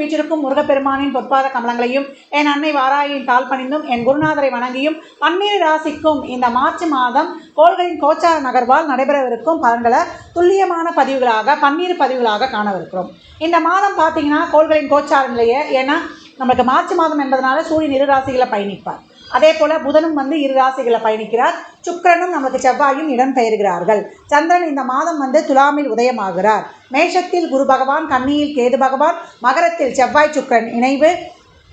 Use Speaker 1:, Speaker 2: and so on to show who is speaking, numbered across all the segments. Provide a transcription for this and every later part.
Speaker 1: வீற்றிருக்கும் முருகப்பெருமானின் பொற்பாத கமலங்களையும் என் அன்னை வாராயின் தாழ் பணிந்தும் என் குருநாதரை வணங்கியும் பன்னீர் ராசிக்கும் இந்த மார்ச் மாதம் கோள்களின் கோச்சார நகர்வால் நடைபெறவிருக்கும் பலன்களை துல்லியமான பதிவுகளாக பன்னீர் பதிவுகளாக காணவிருக்கிறோம். இந்த மாதம் பார்த்தீங்கன்னா கோள்களின் கோச்சார நிலையை ஏன்னா நமக்கு மார்ச் மாதம் என்பதனால சூரியன் இரு ராசிகளை பயணிப்பார். அதே போல புதனும் வந்து இரு ராசிகளை பயணிக்கிறார். சுக்கிரனும் நமக்கு செவ்வாயும் இடம் பெயர்கிறார்கள் சந்திரன் இந்த மாதம் வந்து துலாமில் உதயமாகிறார். மேஷத்தில் குரு பகவான் கன்னியில் கேது பகவான் மகரத்தில் செவ்வாய் சுக்கிரன் இணைவு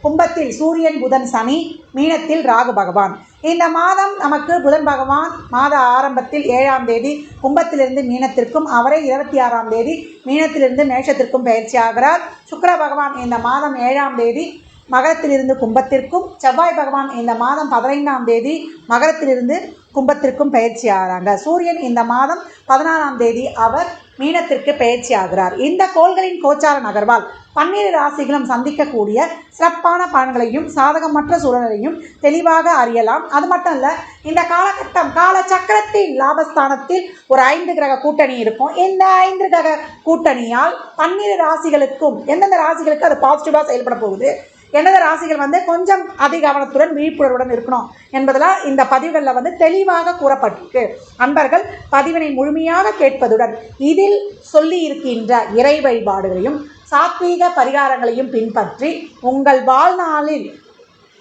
Speaker 1: கும்பத்தில் சூரியன் புதன் சனி மீனத்தில் ராகு பகவான். இந்த மாதம் நமக்கு புதன் பகவான் மாத ஆரம்பத்தில் ஏழாம் தேதி கும்பத்திலிருந்து மீனத்திற்கும் அவரே இருபத்தி ஆறாம் தேதி மீனத்திலிருந்து மேஷத்திற்கும் பயிற்சி ஆகிறார். சுக்கர பகவான் இந்த மாதம் ஏழாம் தேதி மகரத்திலிருந்து கும்பத்திற்கும் செவ்வாய் பகவான் இந்த மாதம் பதினைந்தாம் தேதி மகரத்திலிருந்து கும்பத்திற்கும் பயிற்சி ஆகிறாங்க. சூரியன் இந்த மாதம் பதினாறாம் தேதி அவர் மீனத்திற்கு பயிற்சி ஆகிறார். இந்த கோள்களின் கோச்சார நகர்வால் பன்னிரு ராசிகளும் சந்திக்கக்கூடிய சிறப்பான பலன்களையும் சாதகமற்ற சூழலையும் தெளிவாக அறியலாம். அது மட்டும் இல்லை இந்த காலகட்டம் கால சக்கரத்தின் லாபஸ்தானத்தில் ஒரு ஐந்து கிரக கூட்டணி இருக்கும். இந்த ஐந்து கிரக கூட்டணியால் பன்னிரு ராசிகளுக்கும் எந்தெந்த ராசிகளுக்கு அது பாசிட்டிவாக செயல்பட போகுது? எனது ராசிகள் வந்து கொஞ்சம் அதிக கவனத்துடன் விழிப்புணர்வுடன் இருக்கணும் என்பதெல்லாம் இந்த பதிவுகளில் வந்து தெளிவாக கூறப்பட்டிருக்கு. அன்பர்கள் பதிவினை முழுமையாக கேட்பதுடன் இதில் சொல்லி இருக்கின்ற இறை வழிபாடுகளையும் சாத்வீக பரிகாரங்களையும் பின்பற்றி உங்கள் வாழ்நாளில்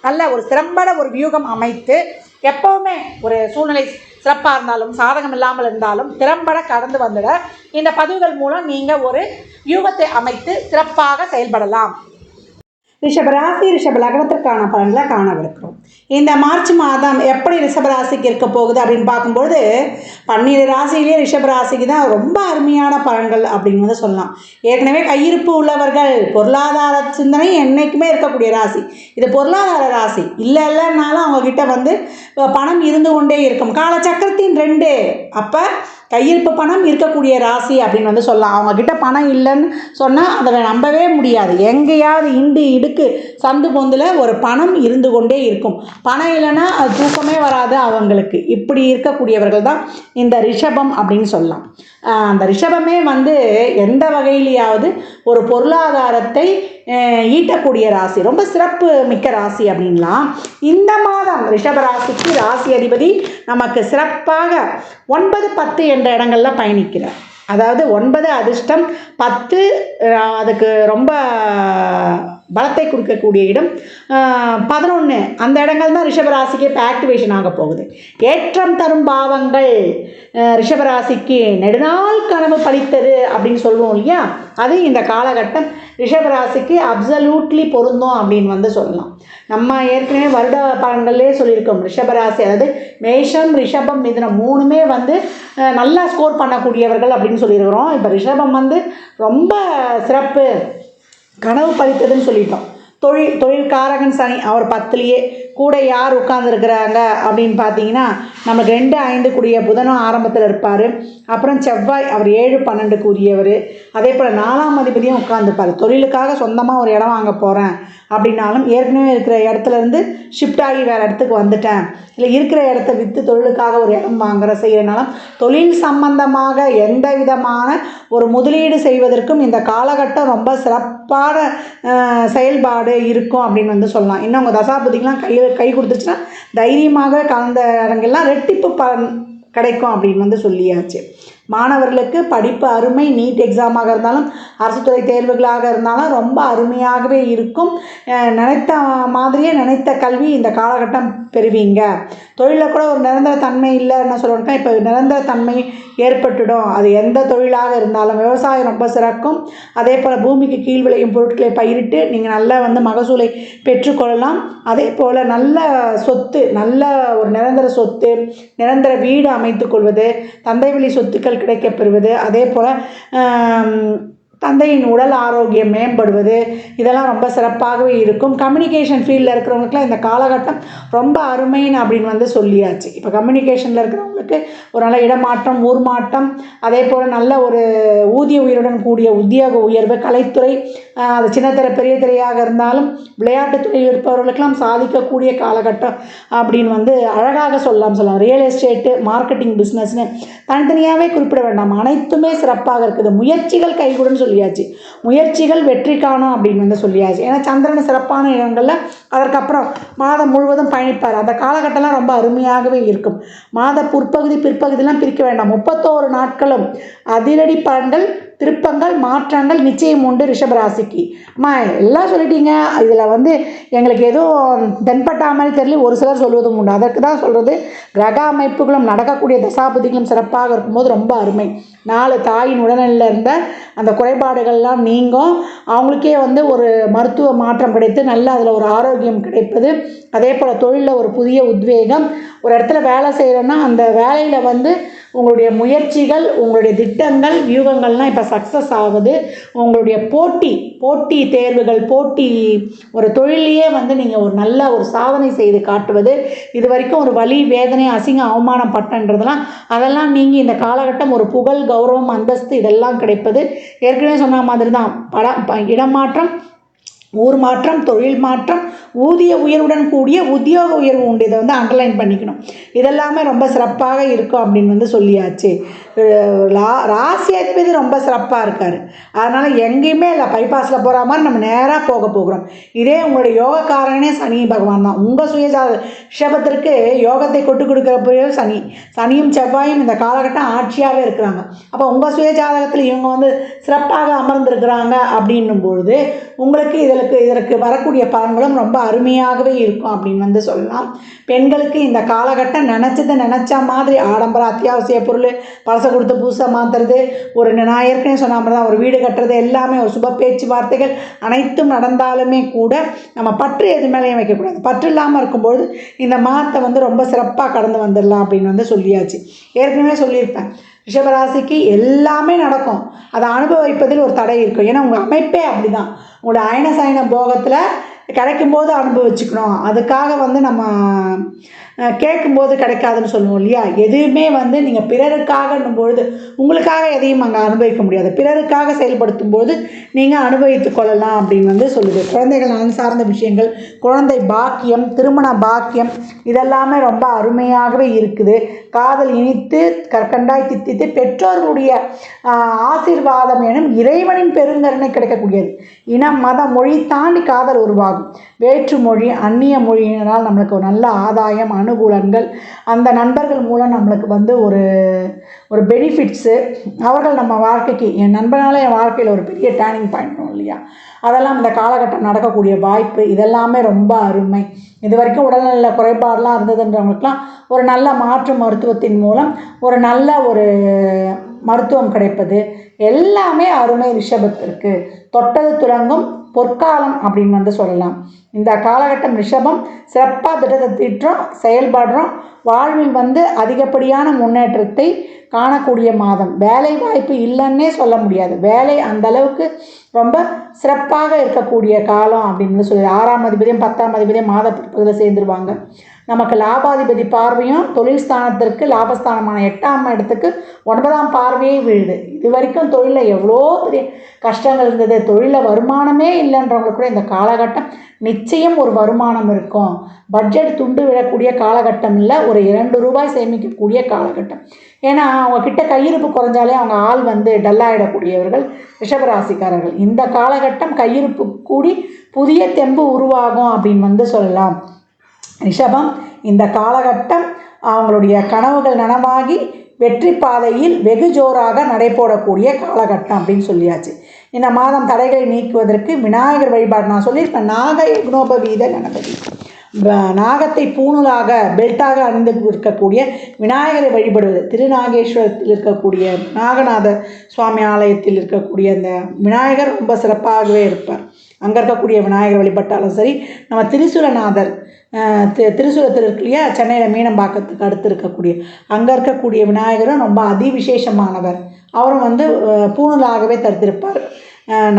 Speaker 1: நல்ல ஒரு சிறம்பட ஒரு வியூகம் அமைத்து எப்போவுமே ஒரு சூழ்நிலை சிறப்பாக இருந்தாலும் சாதகம் இல்லாமல் இருந்தாலும் திறம்பட கடந்து வந்துட இந்த பதிவுகள் மூலம் நீங்கள் ஒரு வியூகத்தை அமைத்து சிறப்பாக செயல்படலாம். ரிஷபராசி ரிஷப லக்னத்திற்கான பலன்களை காணவிருக்கிறோம். இந்த மார்ச் மாதம் எப்படி ரிஷபராசிக்கு இருக்க போகுது அப்படின்னு பார்க்கும்போது பன்னிரு ராசியிலேயே ரிஷபராசிக்கு தான் ரொம்ப அருமையான பலன்கள் அப்படின்னு வந்து சொல்லலாம். ஏற்கனவே கையிருப்பு உள்ளவர்கள் பொருளாதார சிந்தனை என்றைக்குமே இருக்கக்கூடிய ராசி. இது பொருளாதார ராசி. இல்லை இல்லைன்னாலும் அவங்கக்கிட்ட வந்து பணம் இருந்து கொண்டே இருக்கும். காலச்சக்கரத்தின் ரெண்டு. அப்போ கையிருப்பு பணம் இருக்கக்கூடிய ராசி அப்படின்னு வந்து சொல்லலாம். அவங்கக்கிட்ட பணம் இல்லைன்னு சொன்னால் அதை நம்பவே முடியாது. எங்கேயாவது இண்டு இடுக்கு சந்து பொந்தில் ஒரு பணம் இருந்து கொண்டே இருக்கும். பணம் இல்லைன்னா அது தூக்கமே வராது அவங்களுக்கு. இப்படி இருக்கக்கூடியவர்கள் தான் இந்த ரிஷபம் அப்படின்னு சொல்லலாம். அந்த ரிஷபமே வந்து எந்த வகையிலையாவது ஒரு பொருளாதாரத்தை ஈட்டக்கூடிய ராசி. ரொம்ப சிறப்பு மிக்க ராசி அப்படின்லாம். இந்த மாதம் ரிஷபராசிக்கு ராசி அதிபதி நமக்கு சிறப்பாக ஒன்பது பத்து என்ற இடங்கள்ல பயணிக்கிறார். அதாவது ஒன்பது அதிர்ஷ்டம் பத்து அதுக்கு ரொம்ப பலத்தை கொடுக்கக்கூடிய இடம் பதினொன்று அந்த இடங்கள் தான் ரிஷபராசிக்கு இப்போ ஆக்டிவேஷன் ஆக போகுது. ஏற்றம் தரும் பாவங்கள் ரிஷபராசிக்கு நெடுநாள் கனவு பழித்தது அப்படின்னு சொல்லுவோம் இல்லையா? அது இந்த காலகட்டம் ரிஷபராசிக்கு அப்சல்யூட்லி பொருந்தும் அப்படின்னு வந்து சொல்லலாம். நம்ம ஏற்கனவே வருட பலன்கள்லேயே சொல்லியிருக்கோம். ரிஷபராசி அதாவது மேஷம் ரிஷபம் மிதுனம் மூணுமே வந்து நல்லா ஸ்கோர் பண்ணக்கூடியவர்கள் அப்படின்னு சொல்லியிருக்கிறோம். இப்போ ரிஷபம் வந்து ரொம்ப சிறப்பு. கனவு பலித்ததுன்னு சொல்லிட்டோம். தொழில் தொழில்காரகன் சனி அவர் பத்துலேயே கூட யார் உட்கார்ந்துருக்கிறாங்க அப்படின்னு பார்த்தீங்கன்னா நமக்கு ரெண்டு ஐந்து கூடிய புதனும் ஆரம்பத்தில் இருப்பார். அப்புறம் செவ்வாய் அவர் ஏழு பன்னெண்டுக்கு உரியவர் அதே போல் நாலாம் அதிபதியும் உட்காந்துருப்பார் தொழிலுக்காக சொந்தமாக ஒரு இடம் வாங்க போகிறேன் அப்படின்னாலும் ஏற்கனவே இருக்கிற இடத்துல இருந்து ஷிஃப்ட் ஆகி வேறு இடத்துக்கு வந்துட்டேன். இல்லை இருக்கிற இடத்த விற்று தொழிலுக்காக ஒரு இடம் வாங்குற செய்கிறனாலும் தொழில் சம்பந்தமாக எந்த விதமான ஒரு முதலீடு செய்வதற்கும் இந்த காலகட்டம் ரொம்ப சிறப்பான செயல்பாடு இருக்கும் அப்படின்னு வந்து சொல்லலாம். இன்னும் உங்கள் தசாபதிக்கெலாம் கையில் கை கொடுத்துச்சுன்னா தைரியமாக கலந்த இடங்கள்லாம் ரெட்டிப்பு பலன் கிடைக்கும் அப்படின்னு வந்து சொல்லியாச்சு. மாணவர்களுக்கு படிப்பு அருமை நீட் எக்ஸாமாக இருந்தாலும் அரசு துறை தேர்வுகளாக இருந்தாலும் ரொம்ப அருமையாகவே இருக்கும். நினைத்த மாதிரியே நினைத்த கல்வி இந்த காலகட்டம் பெறுவீங்க. தொழிலில் கூட ஒரு நிரந்தர தன்மை இல்லைன்னு சொல்லணும்னா இப்போ நிரந்தர தன்மை ஏற்பட்டுடும். அது எந்த தொழிலாக இருந்தாலும் விவசாயம் ரொம்ப சிறக்கும். அதே போல் பூமிக்கு கீழ் விளையும் பொருட்களை பயிரிட்டு நீங்கள் நல்லா வந்து மகசூலை பெற்றுக்கொள்ளலாம். அதே போல் நல்ல சொத்து நல்ல ஒரு நிரந்தர சொத்து நிரந்தர வீடு அமைத்துக்கொள்வது தந்தைவெளி தந்தை வழி சொத்துக்கள் கிடைக்கப்பெறுவது அதே போல் தந்தையின் உடல் ஆரோக்கியம் மேம்படுவது இதெல்லாம் ரொம்ப சிறப்பாகவே இருக்கும். கம்யூனிகேஷன் ஃபீல்டில் இருக்கிறவங்களுக்குலாம் இந்த காலகட்டம் ரொம்ப அருமைன்னு அப்படின்னு வந்து சொல்லியாச்சு. இப்போ கம்யூனிகேஷனில் இருக்கிறவங்களுக்கு ஒரு நல்ல இடமாற்றம் ஊர் மாற்றம் அதே போல் நல்ல ஒரு ஊதிய உயிருடன் கூடிய உத்தியோக உயர்வு கலைத்துறை அது சின்ன திரை பெரிய திரையாக இருந்தாலும் விளையாட்டுத் துறையில் இருப்பவர்களுக்கெல்லாம் சாதிக்கக்கூடிய காலகட்டம் அப்படின்னு வந்து அழகாக சொல்லலாம். சொல்லலாம். ரியல் எஸ்டேட்டு மார்க்கெட்டிங் பிஸ்னஸ்னு தனித்தனியாகவே குறிப்பிட வேண்டாம். அனைத்துமே சிறப்பாக இருக்குது. முயற்சிகள் கைகூடுன்னு சொல்லியாச்சு. முயற்சிகள் வெற்றி காணும் அப்படின்னு வந்து சொல்லியாச்சு. ஏன்னா சந்திரன் சிறப்பான இடங்களில் அதற்கப்புறம் மாதம் முழுவதும் பயணிப்பார். அந்த காலகட்டம்லாம் ரொம்ப அருமையாகவே இருக்கும். மாத பிற்பகுதி பிற்பகுதியெலாம் பிரிக்க வேண்டாம். முப்பத்தோரு நாட்களும் அதிரடி பலன்கள் திருப்பங்கள் மாற்றங்கள் நிச்சயம் உண்டு ரிஷபராசிக்கு. அம்மா எல்லாம் சொல்லிட்டீங்க. இதில் வந்து எங்களுக்கு எதுவும் தென்பட்டாமல் தெரியல. ஒரு சிலர் சொல்வதும் உண்டு. அதற்கு தான் சொல்கிறது கிரக அமைப்புகளும் நடக்கக்கூடிய தசாபதிகளும் சிறப்பாக இருக்கும்போது ரொம்ப அருமை. நாலு தாயின் உடல்நிலையில் இருந்த அந்த குறைபாடுகள்லாம் நீங்கும். அவங்களுக்கே வந்து ஒரு மருத்துவ மாற்றம் கிடைத்து நல்ல அதில் ஒரு ஆரோக்கியம் கிடைப்பது. அதே போல் தொழிலில் ஒரு புதிய உத்வேகம். ஒரு இடத்துல வேலை செய்கிறோன்னா அந்த வேலையில் வந்து உங்களுடைய முயற்சிகள் உங்களுடைய திட்டங்கள் வியூகங்கள்லாம் இப்போ சக்ஸஸ் ஆகுது. உங்களுடைய போட்டி போட்டி தேர்வுகள் போட்டி ஒரு தொழிலையே வந்து நீங்கள் ஒரு நல்ல ஒரு சாதனை செய்து காட்டுவது. இது வரைக்கும் ஒரு வலி வேதனை அசிங்க அவமானம் பட்டன்றதெல்லாம் அதெல்லாம் நீங்கள் இந்த காலகட்டம் ஒரு புகழ் கௌரவம் அந்தஸ்து இதெல்லாம் கிடைப்பது. ஏற்கனவே சொன்ன மாதிரி தான் பட ப- இடமாற்றம் ஊர் மாற்றம் தொழில் மாற்றம் ஊதிய உயர்வுடன் கூடிய உத்தியோக உயர்வு உண்டு. இதை வந்து அண்டர்லைன் பண்ணிக்கணும். இதெல்லாமே ரொம்ப சிறப்பாக இருக்கும் அப்படின்னு வந்து சொல்லியாச்சு. லா ராசி அதிபதி ரொம்ப சிறப்பாக இருக்கார். அதனால் எங்கேயுமே இல்லை பைபாஸில் போகிற மாதிரி நம்ம நேராக போக போகிறோம். இதே உங்களுடைய யோகக்காரனே சனி பகவான் தான். உங்கள் சுயஜா ஷபத்திற்கு யோகத்தை கொட்டு கொடுக்குறப்போ சனி. சனியும் செவ்வாயும் இந்த காலகட்டம் ஆட்சியாகவே இருக்கிறாங்க. அப்போ உங்கள் சுயஜாதகத்தில் இவங்க வந்து சிறப்பாக அமர்ந்திருக்கிறாங்க அப்படின்னும் பொழுது உங்களுக்கு பெண்களுக்கு இதற்கு வரக்கூடிய பலன்களும் ரொம்ப அருமையாகவே இருக்கும் அப்படின்னு வந்து சொல்லலாம். பெண்களுக்கு இந்த காலகட்டம் நினச்சது நினச்ச மாதிரி ஆடம்பர அத்தியாவசிய பொருள் பழசை கொடுத்து பூசை மாற்றுறது ஒரு நான் ஏற்கனவே சொன்ன மாதிரி தான் ஒரு வீடு கட்டுறது எல்லாமே ஒரு சுப பேச்சுவார்த்தைகள் அனைத்தும் நடந்தாலுமே கூட நம்ம பற்று எது மேலேயும் வைக்கக்கூடாது. பற்று இல்லாமல் இருக்கும்பொழுது இந்த மாதத்தை வந்து ரொம்ப சிறப்பாக கடந்து வந்துடலாம் அப்படின்னு வந்து சொல்லியாச்சு. ஏற்கனவே சொல்லியிருப்பேன். ரிஷபராசிக்கு எல்லாமே நடக்கும். அதை அனுபவிப்பதில் ஒரு தடை இருக்கும். ஏன்னா உங்கள் அமைப்பே அப்படி தான் உங்களோட அயன சயன போகத்தில் கிடைக்கும் போது அனுபவிச்சுக்கணும். அதுக்காக வந்து நம்ம கேட்கும்போது கிடைக்காதுன்னு சொல்லுவோம் இல்லையா? எதுவுமே வந்து நீங்கள் பிறருக்காகன்னும் பொழுது உங்களுக்காக எதையும் அங்கே அனுபவிக்க முடியாது. பிறருக்காக செயல்படுத்தும் போது நீங்கள் அனுபவித்து கொள்ளலாம் அப்படின்னு வந்து சொல்லுது. குழந்தைகள் நலன் சார்ந்த விஷயங்கள் குழந்தை பாக்கியம் திருமண பாக்கியம் இதெல்லாமே ரொம்ப அருமையாகவே இருக்குது. காதல் இனித்து கற்கண்டாய் தித்தித்து பெற்றோர்களுடைய ஆசீர்வாதம் எனும் இறைவனின் பெருங்கருணை கிடைக்கக்கூடியது. இனம் மதம் மொழி தாண்டி காதல் உருவாகும். வேற்று மொழி அந்நிய மொழியினால் நம்மளுக்கு ஒரு நல்ல ஆதாயம் அனுகூலங்கள் அந்த நண்பர்கள் மூலம் நம்மளுக்கு வந்து ஒரு ஒரு பெனிஃபிட்ஸு அவர்கள் நம்ம வாழ்க்கைக்கு என் நண்பனால என் வாழ்க்கையில் ஒரு பெரிய டேர்னிங் பாயிண்ட் இல்லையா? அதெல்லாம் இந்த காலகட்டம் நடக்கக்கூடிய வாய்ப்பு இதெல்லாமே ரொம்ப அருமை. இது வரைக்கும் உடல்நல குறைபாடெலாம் இருந்ததுன்றவங்களுக்குலாம் ஒரு நல்ல மாற்று மருத்துவத்தின் மூலம் ஒரு நல்ல ஒரு மருத்துவம் கிடைப்பது. எல்லாமே அருமை ரிஷபத்திற்கு. தொட்டது துறங்கும் பொற்காலம் அப்படின்னு வந்து சொல்லலாம். இந்த காலகட்டம் ரிஷபம் சிறப்பாக திட்டத்தை தீட்டுறோம் செயல்படுறோம். வாழ்வில் வந்து அதிகப்படியான முன்னேற்றத்தை காணக்கூடிய மாதம். வேலை வாய்ப்பு இல்லைன்னே சொல்ல முடியாது. வேலை அந்த அளவுக்கு ரொம்ப சிறப்பாக இருக்கக்கூடிய காலம் அப்படின்னு சொல்லி ஆறாம் அதிபதியும் பத்தாம் அதிபதியும் மாத பிற்பகுதியில் சேர்ந்துருவாங்க. நமக்கு லாபாதிபதி பார்வையும் தொழில் ஸ்தானத்திற்கு லாபஸ்தானமான எட்டாம் இடத்துக்கு ஒன்பதாம் பார்வையே விழுது. இது வரைக்கும் தொழிலில் எவ்வளோ பெரிய கஷ்டங்கள் இருந்தது. தொழிலில் வருமானமே இல்லைன்றவங்களுக்கு கூட இந்த காலகட்டம் நிச்சயம் ஒரு வருமானம் இருக்கும். பட்ஜெட் துண்டு விழக்கூடிய காலகட்டம் இல்லை ஒரு இரண்டு ரூபாய் சேமிக்கக்கூடிய காலகட்டம். ஏன்னா அவங்க கிட்ட கையிருப்பு குறைஞ்சாலே அவங்க ஆள் வந்து டல்லாயிடக்கூடியவர்கள் ரிஷபராசிக்காரர்கள் இந்த காலகட்டம் கையிருப்பு கூடி புதிய தெம்பு உருவாகும் அப்படின்னு வந்து சொல்லலாம். ரிஷபம் இந்த காலகட்டம் அவங்களுடைய கனவுகள் நனவாகி வெற்றி பாதையில் வெகு ஜோராக நடைபோடக்கூடிய காலகட்டம் அப்படின்னு சொல்லியாச்சு. இந்த மாதம் தடைகளை நீக்குவதற்கு விநாயகர் வழிபாடு நான் சொல்லியிருப்பேன் நாக யக்னோபவீத கணபதி. நாகத்தை பூணூலாக பெல்ட்டாக அணிந்து இருக்கக்கூடிய விநாயகரை வழிபடுவது திருநாகேஸ்வரத்தில் இருக்கக்கூடிய நாகநாத சுவாமி ஆலயத்தில் இருக்கக்கூடிய அந்த விநாயகர் ரொம்ப சிறப்பாகவே இருப்பார். அங்கே இருக்கக்கூடிய விநாயகர் வழிபட்டாலும் சரி நம்ம திரிசூலநாதர் தி- திருசூலத்தில் இருக்கு இல்லையா சென்னையில் மீனம்பாக்கத்துக்கு அடுத்து இருக்கக்கூடிய அங்கே இருக்கக்கூடிய விநாயகரும் ரொம்ப அதிவிசேஷமானவர். அவரும் வந்து பூணூலாகவே தடுத்திருப்பார்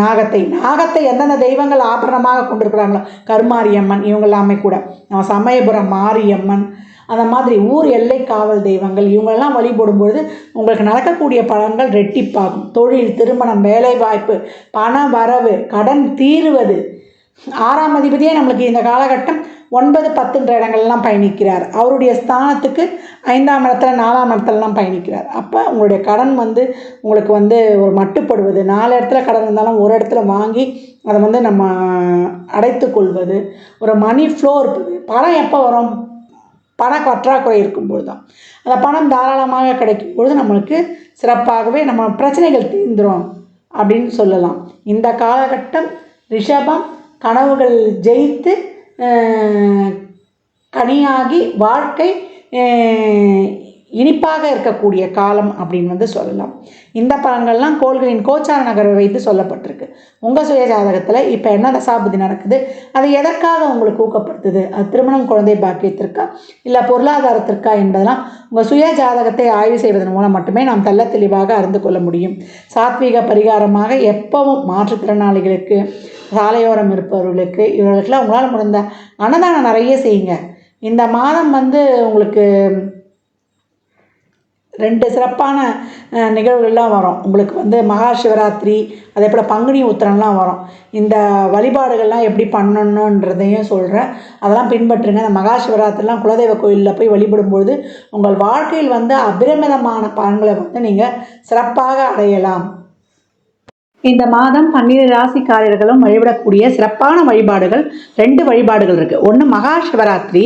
Speaker 1: நாகத்தை. நாகத்தை எந்தெந்த தெய்வங்கள் ஆபரணமாக கொண்டிருக்கிறாங்களோ கருமாரியம்மன் இவங்க எல்லாமே கூட. நம்ம சமயபுரம் மாரியம்மன் அந்த மாதிரி ஊர் எல்லை காவல் தெய்வங்கள் இவங்களெல்லாம் வழிபடும்பொழுது உங்களுக்கு நடக்கக்கூடிய பலன்கள் ரெட்டிப்பாகும். தொழில் திருமணம் வேலைவாய்ப்பு பண வரவு கடன் தீருவது. ஆறாம் அதிபதியே நம்மளுக்கு இந்த காலகட்டம் ஒன்பது பத்துன்ற இடங்கள்லாம் பயணிக்கிறார். அவருடைய ஸ்தானத்துக்கு ஐந்தாம் இடத்துல நாலாம் இடத்துலலாம் பயணிக்கிறார். அப்போ உங்களுடைய கடன் வந்து உங்களுக்கு வந்து ஒரு மட்டுப்படுவது. நாலு இடத்துல கடன் இருந்தாலும் ஒரு இடத்துல வாங்கி அதை வந்து நம்ம அடைத்து கொள்வது. ஒரு மணி ஃப்ளோ இருப்பது பணம் எப்போ வரும்? பண பற்றாக்குறை இருக்கும்போது தான் அந்த பணம் தாராளமாக கிடைக்கும் பொழுது நம்மளுக்கு சிறப்பாகவே நம்ம பிரச்சனைகள் தீர்ந்துரும் அப்படின்னு சொல்லலாம். இந்த காலகட்டம் ரிஷபம் கனவுகள் ஜெயித்து கனியாகி வாழ்க்கை இனிப்பாக இருக்கக்கூடிய காலம் அப்படின்னு வந்து சொல்லலாம். இந்த பலன்கள்லாம் கோள்களின் கோச்சார நகரை வைத்து சொல்லப்பட்டிருக்கு. உங்கள் சுய ஜாதகத்தில் இப்போ என்ன தசாபதி நடக்குது? அது எதற்காக உங்களுக்கு ஊக்கப்படுத்துது? அது திருமணம் குழந்தை பாக்கியத்திற்கா? இல்லை பொருளாதாரத்திற்கா என்பதெல்லாம் உங்கள் சுய ஜாதகத்தை ஆய்வு செய்வதன் மூலம் மட்டுமே நாம் தள்ள தெளிவாக அறிந்து கொள்ள முடியும். சாத்வீக பரிகாரமாக எப்பவும் மாற்றுத்திறனாளிகளுக்கு சாலையோரம் இருப்பவர்களுக்கு இவர்களுக்கெல்லாம் உங்களால் முடிந்த அன்னதானம் நிறைய செய்யுங்க. இந்த மாதம் வந்து உங்களுக்கு ரெண்டு சிறப்பான நிகழ்வுகள்லாம் வரும். உங்களுக்கு வந்து மகா சிவராத்திரி அதே போல் பங்குனி உத்திரம்லாம் வரும். இந்த வழிபாடுகள்லாம் எப்படி பண்ணணுன்றதையும் சொல்கிறேன் அதெல்லாம் பின்பற்றுங்க. இந்த மகா சிவராத்திரிலாம் குலதெய்வ கோயிலில் போய் வழிபடும்பொழுது உங்கள் வாழ்க்கையில் வந்து அபிரமிதமான பலன்களை வந்து நீங்கள் சிறப்பாக அடையலாம். இந்த மாதம் பன்னிரு ராசிக்காரர்களும் வழிபடக்கூடிய சிறப்பான வழிபாடுகள் ரெண்டு வழிபாடுகள் இருக்குது ஒன்று மகா சிவராத்திரி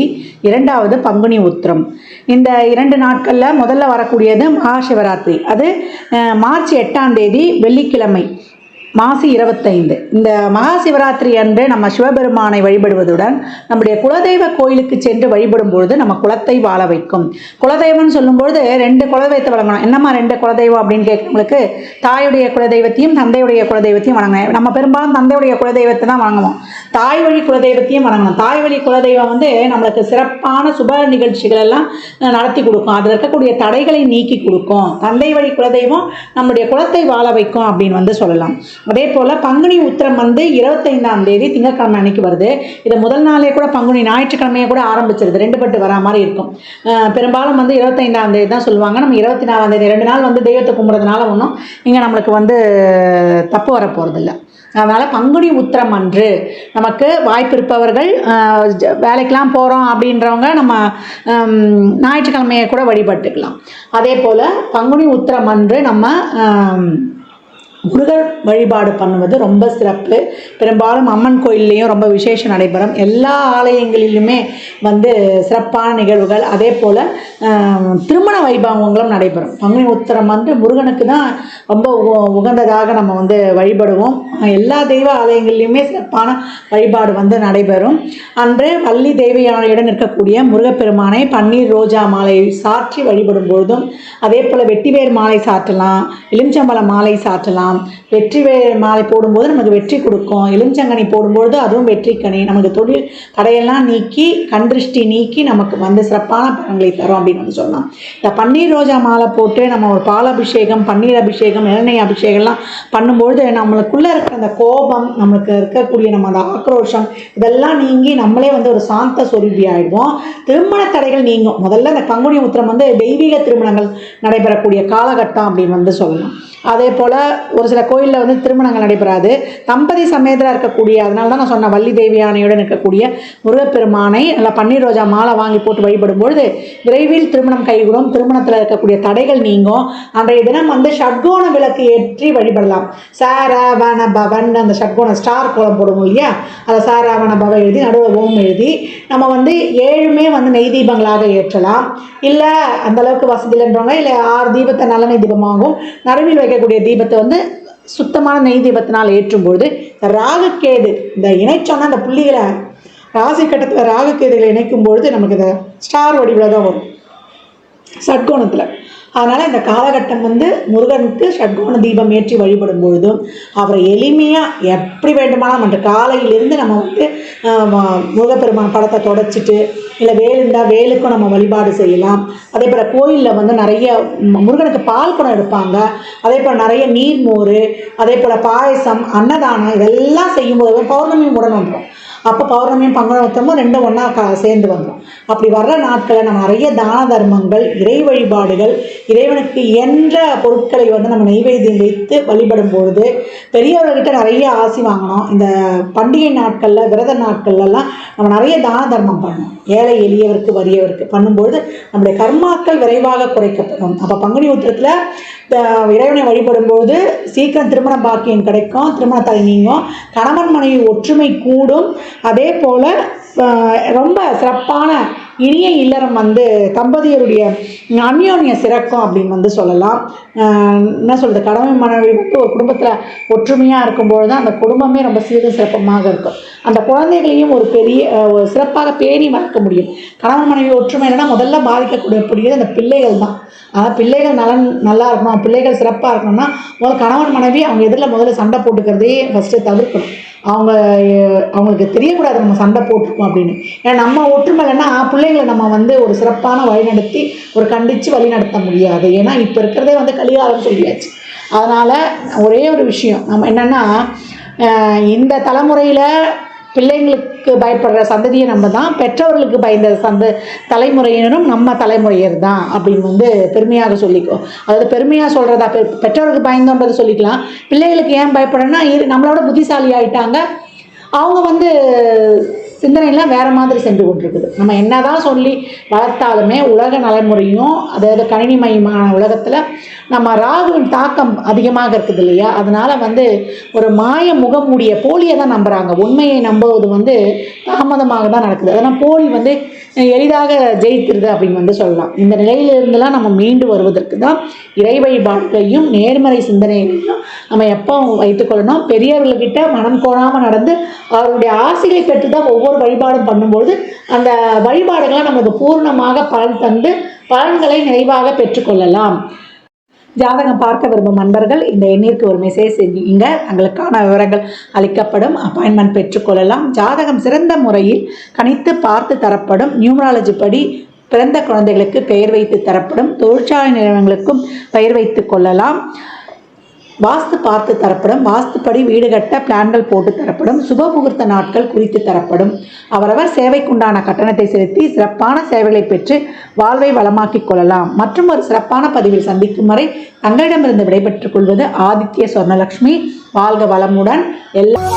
Speaker 1: இரண்டாவது பங்குனி உத்திரம். இந்த இரண்டு நாட்களில் முதல்ல வரக்கூடியது மகா சிவராத்திரி அது மார்ச் எட்டாம் தேதி வெள்ளிக்கிழமை. மாசி இருபத்தைந்து. இந்த மகா சிவராத்திரி அன்று நம்ம சிவபெருமானை வழிபடுவதுடன் நம்முடைய குலதெய்வ கோயிலுக்கு சென்று வழிபடும் பொழுது நம்ம குலத்தை வாழ வைக்கும். குலதெய்வம்னு சொல்லும்பொழுது ரெண்டு குலதெய்வத்தை வழங்கணும். என்னம்மா ரெண்டு குலதெய்வம் அப்படின்னு கேட்கவங்களுக்கு தாயுடைய குலதெய்வத்தையும் தந்தையுடைய குலதெய்வத்தையும் வணங்கணும் நம்ம பெரும்பாலும் தந்தையுடைய குலதெய்வத்தை தான் வணங்குவோம் தாய் வழி குலதெய்வத்தையும் வணங்கணும் தாய் வழி குலதெய்வம் வந்து நம்மளுக்கு சிறப்பான சுப நிகழ்ச்சிகள் எல்லாம் நடத்தி கொடுக்கும். அதில் இருக்கக்கூடிய தடைகளை நீக்கி கொடுக்கும். தந்தை வழி குலதெய்வம் நம்முடைய குலத்தை வாழ வைக்கும் அப்படின்னு வந்து சொல்லலாம். அதே போல் பங்குனி உத்திரம் வந்து இருபத்தைந்தாம் தேதி திங்கட்கிழமை அன்னைக்கு வருது. இதை முதல் நாளே கூட பங்குனி ஞாயிற்றுக்கிழமையே கூட ஆரம்பிச்சிருது. ரெண்டு பட்டு வரா மாதிரி இருக்கும். பெரும்பாலும் வந்து இருபத்தைந்தாம் தேதி தான் சொல்லுவாங்க. நம்ம இருபத்தி நாலாம் தேதி ரெண்டு நாள் வந்து தெய்வத்தை கும்பிட்றதுனால ஒன்றும் இங்கே நம்மளுக்கு வந்து தப்பு வர போகிறதில்ல அதனால் பங்குனி உத்திரம் அன்று நமக்கு வாய்ப்பு இருப்பவர்கள் வேலைக்கெலாம் போகிறோம் அப்படின்றவங்க நம்ம ஞாயிற்றுக்கிழமையை கூட வழிபட்டுக்கலாம். அதே போல் பங்குனி உத்திரம் அன்று நம்ம முருகர் வழிபாடு பண்ணுவது ரொம்ப சிறப்பு. பெரும்பாலும் அம்மன் கோயில்லையும் ரொம்ப விசேஷம் நடைபெறும். எல்லா ஆலயங்களிலுமே வந்து சிறப்பான நிகழ்வுகள். அதே போல் திருமண வைபவங்களும் நடைபெறும். பங்குனி உத்திரம் வந்து முருகனுக்கு தான் ரொம்ப உகந்ததாக நம்ம வந்து வழிபடுவோம். எல்லா தெய்வ ஆலயங்கள்லையுமே சிறப்பான வழிபாடு வந்து நடைபெறும். அன்று வள்ளி தேவையானையுடன் இருக்கக்கூடிய முருகப்பெருமானை பன்னீர் ரோஜா மாலை சாற்றி வழிபடும் பொழுதும் அதே போல் வெட்டிவேர் மாலை சாற்றலாம் எலுமிச்சம்பழம் மாலை சாற்றலாம் வெற்றிவேர் மாலை போடும்போது நமக்கு வெற்றி கொடுக்கும். எலுமிச்சங்கனி போடும்பொழுது அதுவும் வெற்றிக்கனி நமக்கு தொழில் தடையெல்லாம் நீக்கி கண்திருஷ்டி நீக்கி நமக்கு வந்து சிறப்பான பலன்களை தரும் அப்படின்னு வந்து சொல்லலாம். இந்த பன்னீர் ரோஜா மாலை போட்டு நம்ம ஒரு பால் அபிஷேகம் பன்னீர் அபிஷேகம் இளநீர் அபிஷேகம்லாம் பண்ணும்பொழுது நம்மளுக்குள்ளே இருக்கிற அந்த கோபம் நம்மளுக்கு இருக்கக்கூடிய நம்ம அந்த ஆக்ரோஷம் இதெல்லாம் நீங்கி நம்மளே வந்து ஒரு சாந்த சொருபி ஆகிடுவோம் திருமண தடைகள் நீங்கும். முதல்ல இந்த பங்குனி உத்திரம் வந்து தெய்வீக திருமணங்கள் நடைபெறக்கூடிய காலகட்டம் அப்படின்னு வந்து சொல்லலாம். அதே போல் ஒரு சில கோயிலில் வந்து திருமணங்கள் நடைபெறாது. தம்பதி சமேதராக இருக்கக்கூடிய அதனால தான் நான் சொன்ன வள்ளி தேவியானையுடன் இருக்கக்கூடிய முருகப்பெருமானை நல்லா பன்னீர் ரோஜா மாலை வாங்கி போட்டு வழிபடும் பொழுது விரைவில் திருமணம் கைகூடும். திருமணத்தில் இருக்கக்கூடிய தடைகள் நீங்கும். அன்றைய தினம் வந்து ஷட்கோண விளக்கு ஏற்றி வழிபடலாம். சாரவண பவன் அந்த ஷட்கோண ஸ்டார் கோலம் போடுவோம் இல்லையா? அதை சார வன பவ எழுதி நடுவில் ஓம் எழுதி நம்ம வந்து ஏழுமே வந்து நெய் தீபங்களாக ஏற்றலாம். இல்லை அந்த அளவுக்கு வசதி இல்லைன்றவங்க இல்லை ஆறு தீபத்தை நல்லெண்ணெய் தீபமாகவும் நடுவில் வைக்கக்கூடிய தீபத்தை வந்து சுத்தமான நெய் தீபத்தினால் ஏற்றும்பொழுது இந்த ராகுக்கேது இந்த இணைச்சோன்னா அந்த புள்ளிகளை ராசி கட்டத்தில் ராகுக்கேதுகளை இணைக்கும் பொழுது நமக்கு இந்த ஸ்டார் வடிவில் தான் வரும். சட்கோணத்தில் அதனால் இந்த காலகட்டம் வந்து முருகனுக்கு ஷட்கோண தீபம் ஏற்றி வழிபடும் பொழுதும் அவரை எளிமையாக எப்படி வேண்டுமானாலும் அந்த காலையிலிருந்து நம்ம வந்து முருகப்பெருமான் படத்தை தொடச்சிட்டு இல்லை வேல் இருந்தால் வேலுக்கும் நம்ம வழிபாடு செய்யலாம். அதே போல் கோயிலில் வந்து நிறைய முருகனுக்கு பால் குடம் எடுப்பாங்க. அதே போல் நிறைய நீர்மோர் அதே போல் பாயசம் அன்னதானம் இதெல்லாம் செய்யும்போது பௌர்ணமி உடன் வந்துடும் அப்போ பௌர்ணமியும் பங்குனத்தமும் ரெண்டும் ஒன்றா கா சேர்ந்து வந்துடும் அப்படி வர்ற நாட்களில் நம்ம நிறைய தான தர்மங்கள் இறை வழிபாடுகள் இறைவனுக்கு இயன்ற பொருட்களை வந்து நம்ம நெய்வேத்தியம் வைத்து வழிபடும் பொழுது பெரியவர்கிட்ட நிறைய ஆசி வாங்கணும் இந்த பண்டிகை நாட்களில் விரத நாட்கள்லாம் நம்ம நிறைய தான தர்மம் பண்ணணும் ஏழை எளியவருக்கு வறியவருக்கு பண்ணும்பொழுது நம்முடைய கர்மாக்கள் விரைவாக குறைக்கப்படும். அப்போ பங்குனி உத்திரத்தில் இறைவனை வழிபடும்போது சீக்கிரம் திருமண பாக்கியம் கிடைக்கும் திருமண தலை நீங்கும் கணவன் மனைவி ஒற்றுமை கூடும் அதே போல் ரொம்ப சிறப்பான இனிய இல்லறம் வந்து தம்பதியருடைய அந்யோன்ய சிறக்கும் அப்படின்னு வந்து சொல்லலாம். என்ன சொல்கிறது கணவன் மனைவி வந்து ஒரு குடும்பத்தில் ஒற்றுமையாக இருக்கும்போது தான் அந்த குடும்பமே ரொம்ப சீரும் சிறப்பமாக இருக்கும். அந்த குழந்தைகளையும் ஒரு பெரிய ஒரு சிறப்பாக பேணி வளர்க்க முடியும். கணவன் மனைவி ஒற்றுமை இல்லைன்னா முதல்ல பாதிக்கக்கூடியக்கூடியது அந்த பிள்ளைகள் தான். அதாவது பிள்ளைகள் நலன் நல்லா இருக்கணும் பிள்ளைகள் சிறப்பாக இருக்கணும்னா முதல்ல கணவன் மனைவி அவங்க எதிரில் முதல்ல சண்டை போட்டுக்கிறதே ஃபஸ்ட்டு தவிர்க்கணும். அவங்க அவங்களுக்கு தெரியக்கூடாது நம்ம சண்டை போட்டிருக்கோம் அப்படின்னு. ஏன்னா நம்ம ஒற்றுமை இல்லைன்னா பிள்ளைங்களை நம்ம வந்து ஒரு சிறப்பான வழி நடத்தி ஒரு கண்டித்து வழி நடத்த முடியாது. ஏன்னா இப்போ இருக்கிறதே வந்து கலிகாலம் சொல்லியாச்சு. அதனால் ஒரே ஒரு விஷயம் நம்ம என்னென்னா இந்த தலைமுறையில் பிள்ளைங்களுக்கு பயப்படுற சந்ததியை நம்ம தான் பெற்றோர்களுக்கு பயந்த சந்த தலைமுறையினரும் நம்ம தலைமுறையர் தான் அப்படின்னு வந்து பெருமையாக சொல்லிக்கோ. அதாவது பெருமையாக சொல்கிறதா பெ பெற்றோருக்கு பயந்தோன்றது சொல்லிக்கலாம். பிள்ளைகளுக்கு ஏன் பயப்படுறேன்னா இரு நம்மளோட புத்திசாலி ஆயிட்டாங்க. அவங்க வந்து சிந்தனைலாம் வேறு மாதிரி சென்று கொண்டிருக்குது. நம்ம என்னதான் சொல்லி வளர்த்தாலுமே உலக நடைமுறையும் அதாவது கணினிமயமான உலகத்தில் நம்ம ராகுவின் தாக்கம் அதிகமாக இருக்குது இல்லையா? அதனால் வந்து ஒரு மாய முகமூடிய போலியை தான் நம்புகிறாங்க உண்மையை நம்புவது வந்து தாமதமாக தான் நடக்குது. அதனால் போலி வந்து எளிதாக ஜெயித்திருது அப்படின்னு வந்து சொல்லலாம். இந்த நிலையிலிருந்துலாம் நம்ம மீண்டு வருவதற்கு தான் இறை வழிபாட்டையும் நேர்மறை சிந்தனைகளையும் நம்ம எப்போ வைத்துக்கொள்ளணும் பெரியவர்கள்கிட்ட மனம் கோணாமல் நடந்து அவருடைய ஆசைகளை பெற்று தான் ஒவ்வொரு வழிபாடும் பண்ணும்போது அந்த வழிபாடுகளை நமக்கு பூர்ணமாக பலன் தந்து பலன்களை நிறைவாக பெற்றுக்கொள்ளலாம். ஜாதகம் பார்க்க விரும்பும் நண்பர்கள் இந்த எண்ணிற்கு ஒரு மெசேஜ் செய்யுங்க தங்களுக்கான விவரங்கள் அளிக்கப்படும். அப்பாயின்மெண்ட் பெற்றுக்கொள்ளலாம். ஜாதகம் சிறந்த முறையில் கணித்து பார்த்து தரப்படும். நியூமராலஜி படி பிறந்த குழந்தைகளுக்கு பெயர் வைத்து தரப்படும். தொழிற்சாலை நிறுவனங்களுக்கும் பெயர் வைத்து கொள்ளலாம். வாஸ்து பார்த்து தரப்படும். வாஸ்துப்படி வீடு கட்ட பிளான்கள் போட்டு தரப்படும். சுப முகூர்த்த நாட்கள் குறித்து தரப்படும். அவரவர் சேவைக்குண்டான கட்டணத்தை செலுத்தி சிறப்பான சேவைகளை பெற்று வாழ்வை வளமாக்கிக் கொள்ளலாம். மற்றும் ஒரு சிறப்பான பதிவில் சந்திக்கும் வரை தங்களிடமிருந்து விடைபெற்றுக் கொள்வது ஆதித்ய சொர்ணலக்ஷ்மி. வாழ்க வளமுடன். எல்லா